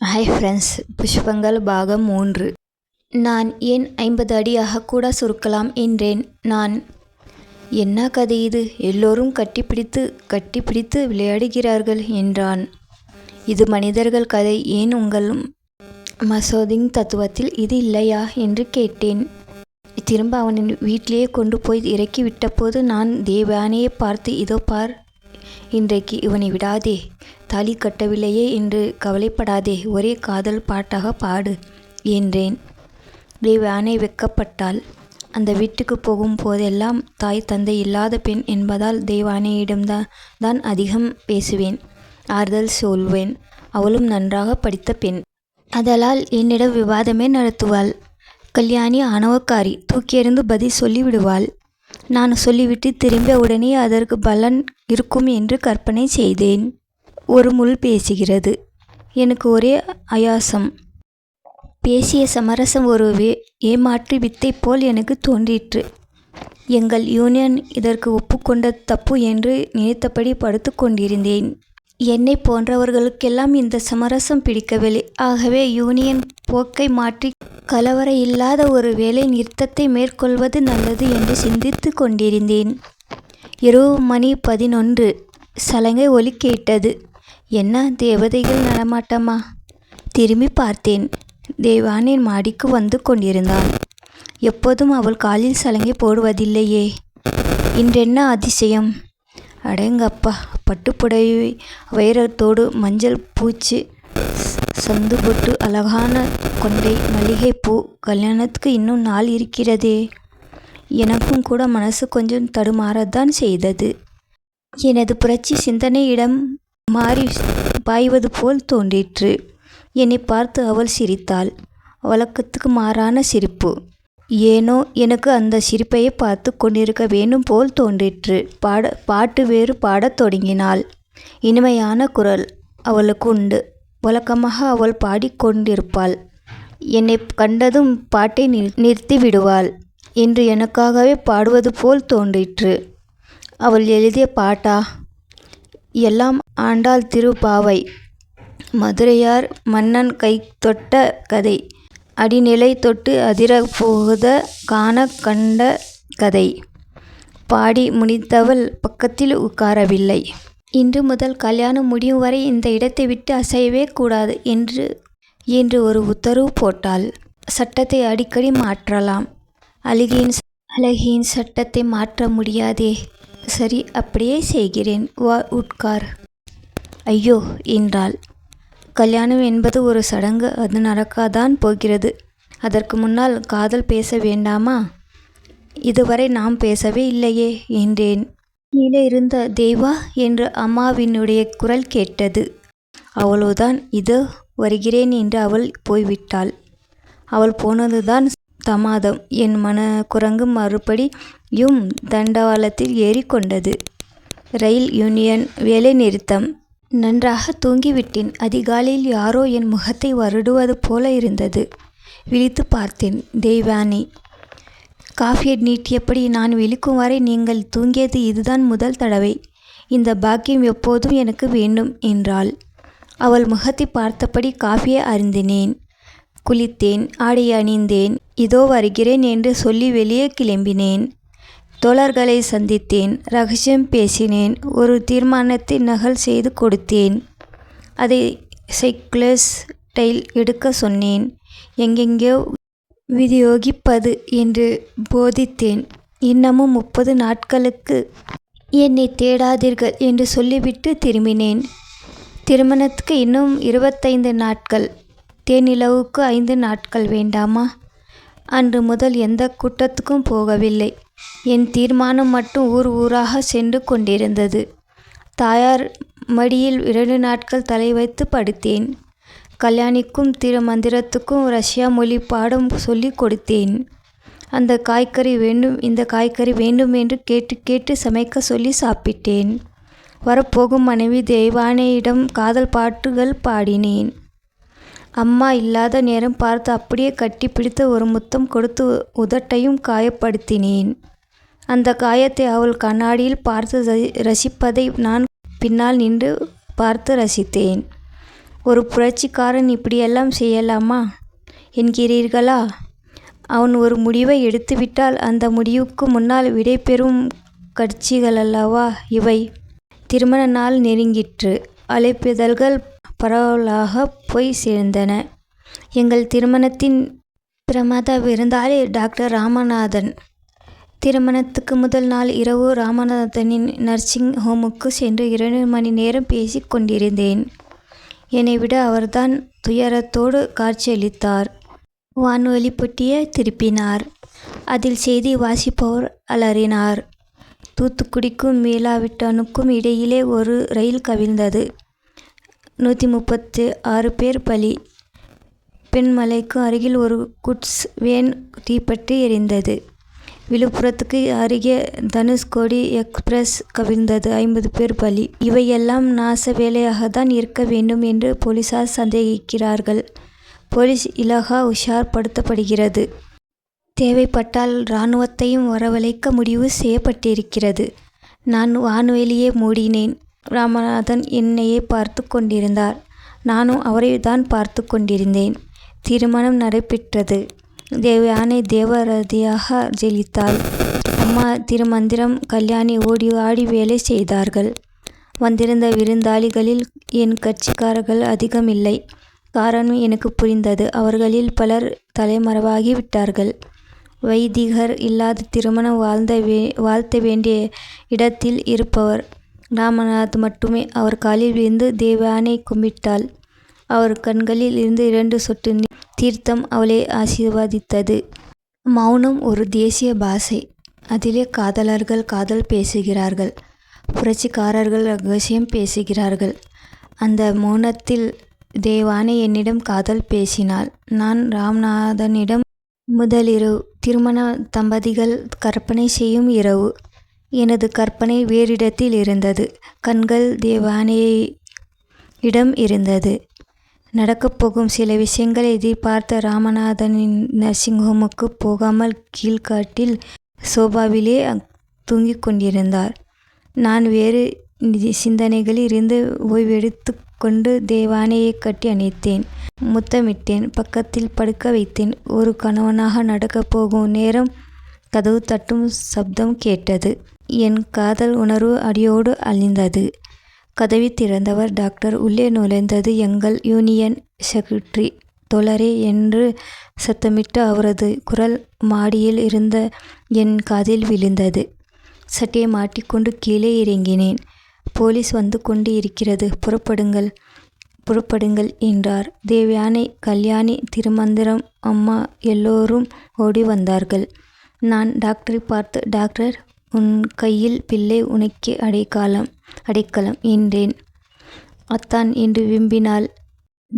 Hi friends புஷ்பங்கள் பாகம் மூன்று. நான் ஏன் ஐம்பது அடியாக கூட சுருக்கலாம் என்றேன். நான் என்ன கதை இது? எல்லோரும் கட்டிப்பிடித்து கட்டிப்பிடித்து விளையாடுகிறார்கள் என்றான். இது மனிதர்கள் கதை ஏன் உங்களும் மசோதிங் தத்துவத்தில் இது இல்லையா? என்று கேட்டேன். திரும்ப அவனின் வீட்டிலேயே கொண்டு போய் இறக்கி விட்டபோது நான் தேவானையை பார்த்து இதோ பார் இன்றைக்கு இவனை விடாதே. தாலி கட்டவில்லையே என்று கவலைப்படாதே ஒரே காதல் பாட்டாக பாடு என்றேன். தேவானை வெக்கப்பட்டாள் அந்த வீட்டுக்கு போகும் போதெல்லாம் தாய் தந்தை இல்லாத பெண் என்பதால் தேவானையிடம்தான் தான் அதிகம் பேசுவேன் ஆறுதல் சொல்வேன். அவளும் நன்றாக படித்த பெண். அதலால் என்னிடம் விவாதமே நடத்துவாள். கல்யாணி ஆணவக்காரி தூக்கியிருந்து பதில் சொல்லிவிடுவாள். நான் சொல்லிவிட்டு திரும்பிய உடனே அதற்கு பலன் இருக்கும் என்று கற்பனை செய்தேன். ஒரு முள் பேசுகிறது. எனக்கு ஒரே அயாசம். பேசிய சமரசம் ஒரு ஏமாற்று வித்தை போல் எனக்கு தோன்றிற்று. எங்கள் யூனியன் இதற்கு ஒப்புக்கொண்ட தப்பு என்று நினைத்தபடி படுத்து கொண்டிருந்தேன். என்னை போன்றவர்களுக்கெல்லாம் இந்த சமரசம் பிடிக்கவில்லை. ஆகவே யூனியன் போக்கை மாற்றி கலவர இல்லாத ஒரு வேலை நிறுத்தத்தை மேற்கொள்வது நல்லது என்று சிந்தித்து கொண்டிருந்தேன். இரவு மணி பதினொன்று. சலங்கை ஒலி கேட்டது. என்ன தேவதைகள் நடமாட்டமா? திரும்பி பார்த்தேன். தேவானின் மாடிக்கு வந்து கொண்டிருந்தான். எப்போதும் அவள் காலில் சலங்கை போடுவதில்லையே. இன்றென்ன அதிசயம்? அடேங்கப்பா பட்டுப்புடவை வைரத்தோடு மஞ்சள் பூச்சி சந்து பொட்டு அழகான கொண்டை மல்லிகைப்பூ கல்யாணத்துக்கு இன்னும் நாள் இருக்கிறதே. எனக்கும் கூட மனசு கொஞ்சம் தடுமாறத்தான் செய்தது. எனது புரட்சி சிந்தனையிடம் மாறி பாய்வது போல் தோன்றிற்று. என்னை பார்த்து அவள் சிரித்தாள். வழக்கத்துக்கு மாறான சிரிப்பு. ஏனோ எனக்கு அந்த சிரிப்பையே பார்த்து கொண்டிருக்க வேண்டும் போல் தோன்றிற்று. பாட பாட்டு வேறு பாடத் தொடங்கினாள். இனிமையான குரல் அவளுக்கு உண்டு. வழக்கமாக அவள் பாடிக்கொண்டிருப்பாள். என்னை கண்டதும் பாட்டை நிறுத்தி விடுவாள். என்று எனக்காகவே பாடுவது போல் தோன்றிற்று. அவள் எழுதிய பாட்டா? எல்லாம் ஆண்டாள் திருப்பாவை. மதுரையார் மன்னன் கை தொட்ட கதை. அடிநிலை தொட்டு அதிர போகுத காண கண்ட கதை. பாடி முடித்தவள் பக்கத்தில் உட்காரவில்லை. இன்று முதல் கல்யாணம் முடியும் வரை இந்த இடத்தை விட்டு அசையவே கூடாது என்று என்று ஒரு உத்தரவு போட்டாள். சட்டத்தை அடிக்கடி மாற்றலாம். அழுகியின் அழகியின் சட்டத்தை மாற்ற முடியாதே. சரி அப்படியே செய்கிறேன். வா உட்கார். ஐயோ என்றாள். கல்யாணம் என்பது ஒரு சடங்கு அது நடக்காதான் போகிறது. அதற்கு முன்னால் காதல் பேச வேண்டாமா? இதுவரை நாம் பேசவே இல்லையே என்றேன். கீழே இருந்த தேவா என்று அம்மாவினுடைய குரல் கேட்டது. அவளோதான் இதோ வருகிறேன் என்று அவள் போய்விட்டாள். அவள் போனதுதான் தமாதம். என் மன குரங்கு மறுபடியும் தண்டவாளத்தில் ஏறிக்கொண்டது. ரயில் யூனியன் வேலை நிறுத்தம் நன்றாக தூங்கிவிட்டேன். அதிகாலையில் யாரோ என் முகத்தை வருடுவது போல இருந்தது. விழித்து பார்த்தேன். தெய்வானி காஃபியை நீட்டியபடி நான் விழிக்கும் வரை நீங்கள் தூங்கியது இதுதான் முதல் தடவை. இந்த பாக்கியம் எப்போதும் எனக்கு வேண்டும் என்றாள். அவள் முகத்தை பார்த்தபடி காஃபியை அருந்தினேன். குளித்தேன். ஆடை அணிந்தேன். இதோ வருகிறேன் என்று சொல்லி வெளியே கிளம்பினேன். தோழர்களை சந்தித்தேன். ரகசியம் பேசினேன். ஒரு தீர்மானத்தை நகல் செய்து கொடுத்தேன். அதை சைக்கிளஸ் டைல் எடுக்க சொன்னேன். எங்கெங்கோ விநியோகிப்பது என்று போதித்தேன். இன்னமும் முப்பது நாட்களுக்கு என்னை தேடாதீர்கள் என்று சொல்லிவிட்டு திரும்பினேன். திருமணத்துக்கு இன்னும் இருபத்தைந்து நாட்கள். தேனிலவுக்கு ஐந்து நாட்கள் வேண்டாமா? அன்று முதல் எந்த கூட்டத்துக்கும் போகவில்லை. என் தீர்மானம் மட்டும் ஊர் ஊராக சென்று கொண்டிருந்தது. தாயார் மடியில் இரண்டு நாட்கள் தலை வைத்து படுத்தேன். கல்யாணிக்கும் திருமந்திரத்துக்கும் ரஷ்யா மொழி பாடம் சொல்லி கொடுத்தேன். அந்த காய்கறி வேண்டும் இந்த காய்கறி வேண்டும் என்று கேட்டு கேட்டு சமைக்க சொல்லி சாப்பிட்டேன். வரப்போகும் மனைவி தெய்வானையிடம் காதல் பாட்டுகள் பாடினேன். அம்மா இல்லாத நேரம் பார்த்து அப்படியே கட்டி பிடித்து ஒரு முத்தம் கொடுத்து உதட்டையும் காயப்படுத்தினேன். அந்த காயத்தை அவள் கண்ணாடியில் பார்த்து ரசிப்பதை நான் பின்னால் நின்று பார்த்து ரசித்தேன். ஒரு புரட்சிக்காரன் இப்படியெல்லாம் செய்யலாமா? என்கிறீர்களா? அவன் ஒரு முடிவை எடுத்துவிட்டால் அந்த முடிவுக்கு முன்னால் விடைபெறும் கட்சிகளல்லவா இவை? திருமண நாள் நெருங்கிற்று. அழைப்பிதழ்கள் பரவலாக போய் சேர்ந்தன. எங்கள் திருமணத்தின் பிரமாத விருந்தாளி டாக்டர் ராமநாதன். திருமணத்துக்கு முதல் நாள் இரவு ராமநாதனின் நர்சிங் ஹோமுக்கு சென்று இரண்டு மணி நேரம் பேசிக் கொண்டிருந்தேன். என்னை விட அவர்தான் துயரத்தோடு காட்சியளித்தார். வானொலி பெட்டியை திருப்பினார். அதில் செய்தி வாசிப்பவர் அலறினார். தூத்துக்குடிக்கும் மீளாவிட்டனுக்கும் இடையிலே ஒரு ரயில் கவிழ்ந்தது. நூற்றி முப்பத்து ஆறு பேர் பலி. பெண்மலைக்கு அருகில் ஒரு குட்ஸ் வேன் தீப்பற்றி எரிந்தது. விழுப்புரத்துக்கு அருகே தனுஷ்கோடி எக்ஸ்பிரஸ் கவிழ்ந்தது. ஐம்பது பேர் பலி. இவையெல்லாம் நாச வேலையாகத்தான் இருக்க வேண்டும் என்று போலீசார் சந்தேகிக்கிறார்கள். போலீஸ் இலாகா உஷார்படுத்தப்படுகிறது. தேவைப்பட்டால் இராணுவத்தையும் வரவழைக்க முடிவு செய்யப்பட்டிருக்கிறது. நான் வான்வெளியே மூடினேன். ராமநாதன் என்னையே பார்த்து கொண்டிருந்தார். நானும் அவரை தான் பார்த்து கொண்டிருந்தேன். திருமணம் நடைபெற்றது. தேவயானை தேவரதியாக ஜெயித்தாள். அம்மா திருமந்திரம் கல்யாணி ஓடி ஆடி வேலை செய்தார்கள். வந்திருந்த விருந்தாளிகளில் என் கட்சிக்காரர்கள் அதிகமில்லை. காரணம் எனக்கு புரிந்தது. அவர்களில் பலர் தலைமறைவாகி விட்டார்கள். வைதிகர் இல்லாத திருமணம் வாழ்ந்த வே வாழ்த்த வேண்டிய இடத்தில் இருப்பவர். ராமநாத் மட்டுமே அவர் காலில் விழுந்து தேவானை கும்பிட்டாள். அவர் கண்களில் இருந்து இரண்டு சொட்டு தீர்த்தம் அவளை ஆசீர்வாதித்தது. மௌனம் ஒரு தேசிய பாஷை. அதிலே காதலர்கள் காதல் பேசுகிறார்கள். புரட்சிக்காரர்கள் ரகசியம் பேசுகிறார்கள். அந்த மௌனத்தில் தேவானை என்னிடம் காதல் பேசினாள். நான் ராம்நாதனிடம் முதலிரவு திருமண தம்பதிகள் கற்பனை செய்யும் இரவு. எனது கற்பனை வேறிடத்தில் இருந்தது. கண்கள் தேவானையை இடம் இருந்தது. நடக்கப் போகும் சில விஷயங்களை எதிர்பார்த்த ராமநாதனின் நர்சிங் ஹோமுக்கு போகாமல் கீழ்காட்டில் சோபாவிலே தூங்கிக் கொண்டிருந்தார். நான் வேறு சிந்தனைகளில் இருந்து ஓய்வெடுத்து கொண்டு தேவானையை கட்டி அணைத்தேன். முத்தமிட்டேன். பக்கத்தில் படுக்க வைத்தேன். ஒரு கணவனாக நடக்கப் போகும் நேரம் கதவு தட்டும் சப்தம் கேட்டது. என் காதல் உணர்வு அடியோடு அழிந்தது. கதவை திறந்தவர் டாக்டர். உள்ளே நுழைந்தது எங்கள் யூனியன் செக்ரட்டரி. தோழரே என்று சத்தமிட்டு அவரது குரல் மாடியில் இருந்த என் காதில் விழுந்தது. சட்டையை மாட்டிக்கொண்டு கீழே இறங்கினேன். போலீஸ் வந்து கொண்டு இருக்கிறது. புறப்படுங்கள். புறப்படுங்கள் என்றார். தேவயானை கல்யாணி திருமந்திரம் அம்மா எல்லோரும் ஓடி வந்தார்கள். நான் டாக்டரை பார்த்து டாக்டர் உன் கையில் பிள்ளை உனக்கு அடைக்காலம் அடைக்கலம் என்றேன். அத்தான் என்று விரும்பினாள்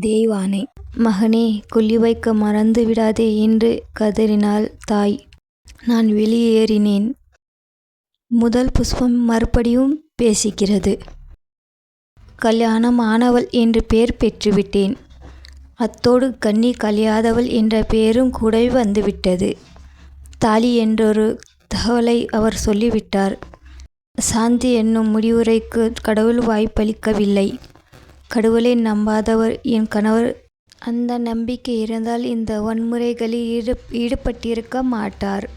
தேவானை. மகனே கொல்லி வைக்க மறந்து விடாதே என்று கதறினாள் தாய். நான் வெளியேறினேன். முதல் புஷ்பம் மறுபடியும் பேசுகிறது. கல்யாணம் ஆனவள் என்று பெயர் பெற்றுவிட்டேன். அத்தோடு கன்னி கலியாதவள் என்ற பெயரும் கூடவே வந்துவிட்டது. தாலி என்றொரு தகவலை அவர் சொல்லிவிட்டார். சாந்தி என்னும் முடிவுரைக்கு கடவுள் வாய்ப்பளிக்கவில்லை. கடவுளை நம்பாதவர் என் கணவர். அந்த நம்பிக்கை இருந்தால் இந்த வன்முறைகளில் ஈடு ஈடுபட்டிருக்க மாட்டார்.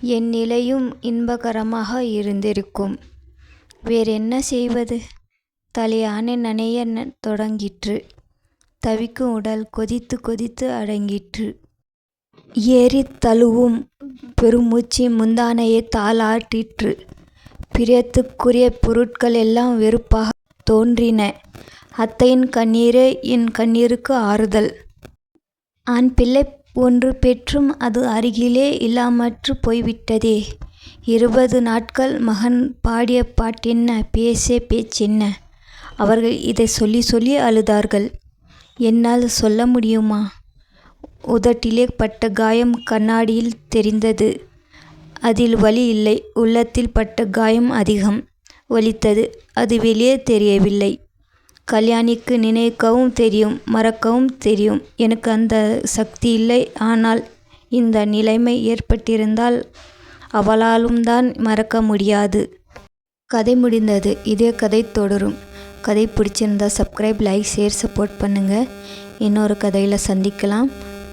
என் நிலையும் இன்பகரமாக இருந்திருக்கும். வேறென்ன செய்வது? தலையானை நனைய தொடங்கிற்று. தவிக்கும் உடல் கொதித்து கொதித்து அடங்கிற்று. ஏறி தழுவும் பெருமூச்சு முந்தானையைத் தாளாட்டிற்று. பிரியத்துக்குரிய பொருட்கள் எல்லாம் வெறுப்பாக தோன்றின. அத்தையின் கண்ணீரே என் கண்ணீருக்கு ஆறுதல். ஆண் பிள்ளை ஒன்று பெற்றும் அது அருகிலே இல்லாமற்று போய்விட்டதே. இருபது நாட்கள் மகன் பாடிய பாட்டென்ன பேசிய பேச்சென்ன? அவர்கள் இதை சொல்லி சொல்லி அழுதார்கள். என்னால் சொல்ல முடியுமா? உதட்டிலே பட்ட காயம் கண்ணாடியில் தெரிந்தது. அதில் வலி இல்லை. உள்ளத்தில் பட்ட காயம் அதிகம். வலித்தது. அது வெளியே தெரியவில்லை. கல்யாணிக்கு நினைக்கவும் தெரியும். மறக்கவும் தெரியும். எனக்கு அந்த சக்தி இல்லை. ஆனால் இந்த நிலைமை ஏற்பட்டிருந்தால் அவளாலும் தான் மறக்க முடியாது. கதை முடிந்தது. இதே கதை தொடரும். கதை பிடிச்சிருந்தா சப்ஸ்கிரைப் லைக் ஷேர் சப்போர்ட் பண்ணுங்கள் இன்னொரு கதையில் சந்திக்கலாம்.